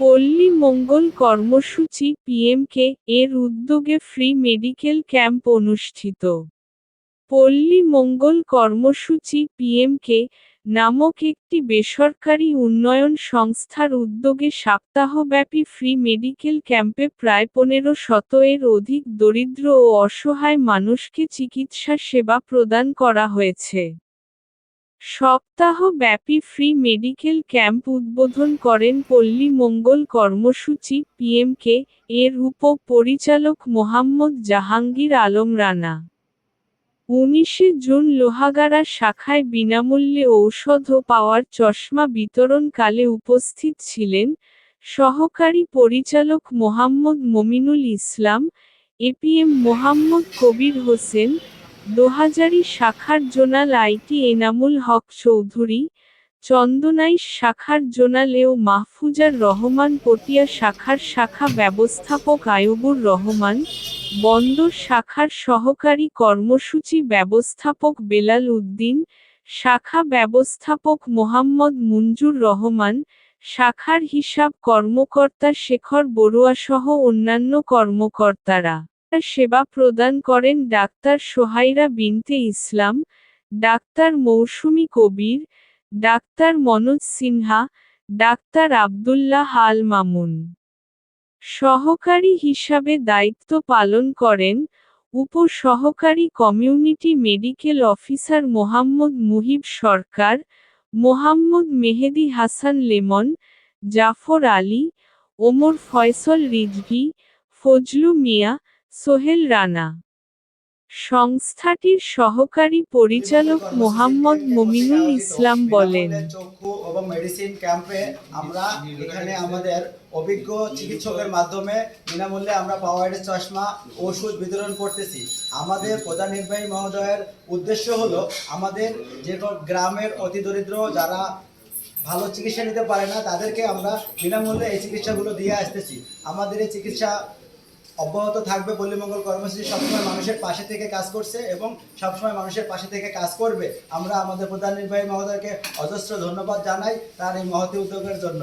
পল্লী মঙ্গল কর্মসূচি পিএমকে এর উদ্যোগে ফ্রি মেডিকেল ক্যাম্প অনুষ্ঠিত। পল্লী মঙ্গল কর্মসূচি পিএমকে নামক একটি বেসরকারি উন্নয়ন সংস্থার উদ্যোগে সপ্তাহব্যাপী ফ্রি মেডিকেল ক্যাম্পে প্রায় পনেরো শত এর অধিক দরিদ্র ও অসহায় মানুষকে চিকিৎসা সেবা প্রদান করা হয়েছে। সপ্তাহব্যাপী ফ্রি মেডিকেল ক্যাম্প উদ্বোধন করেন পল্লী মঙ্গল কর্মসূচি, পিএমকে, এর উপ পরিচালক মোহাম্মদ জাহাঙ্গীর আলম রানা। উনিশে জুন লোহাগাড়া শাখায় বিনামূল্যে ঔষধ পাওয়ার চশমা বিতরণকালে উপস্থিত ছিলেন সহকারী পরিচালক মোহাম্মদ মমিনুল ইসলাম এপিএম মোহাম্মদ কবির হোসেন দোহাজারি শাখার জোনাল আইটি এনামুল হক চৌধুরী চন্দনাইশ শাখার জোনাল এও মাহফুজার রহমান পটিয়া শাখার শাখা ব্যবস্থাপক আয়ুবুর রহমান, বন্দর শাখার সহকারী কর্মসূচি ব্যবস্থাপক বেলাল উদ্দিন, শাখা ব্যবস্থাপক মোহাম্মদ মুঞ্জুর রহমান, শাখার হিসাব কর্মকর্তা শেখর বড়ুয়া সহ অন্যান্য কর্মকর্তারা। সেবা প্রদান করেন ডাক্তার সোহাইরা বিনতে ইসলাম, ডাক্তার মৌসুমী কবির, ডাক্তার মনোজ সিনহা, ডাক্তার আব্দুল্লাহ আল মামুন। সহকারী হিসাবে দায়িত্ব পালন করেন উপ সহকারী community medical officer Mohammad Muhib Sarkar, Mohammad Mehedi Hasan Lemon, Zafar Ali, Omar Faisal Rizvi, Fazlu Mia Sohel Rana. সংস্থাটির সহকারী পরিচালক মোহাম্মদ মমিনুল ইসলাম বলেন চক্ষু এবং মেডিসিন ক্যাম্পে আমরা এখানে আমাদের অভিজ্ঞ চিকিৎসকের মাধ্যমে বিনামূল্যে আমরা পাওয়ারের চশমা, ওষুধ বিতরণ করতেছি। আমাদের প্রধান নির্বাহী মহোদয়ের উদ্দেশ্য হলো আমাদের যে গ্রামের অতি দরিদ্র যারা ভালো চিকিৎসা নিতে পারে না, তাদেরকে আমরা বিনামূল্যে এই চিকিৎসাগুলো দিয়ে আসতেছি। আমাদের এই চিকিৎসা অব্যাহত থাকবে পল্লীমঙ্গল কর্মসূচি সবসময় মানুষের পাশে থেকে কাজ করছে এবং সবসময় মানুষের পাশে থেকে কাজ করবে। আমরা আমাদের প্রধান নির্বাহী মহোদয়কে অজস্র ধন্যবাদ জানাই তার এই মহতি উদ্যোগের জন্য।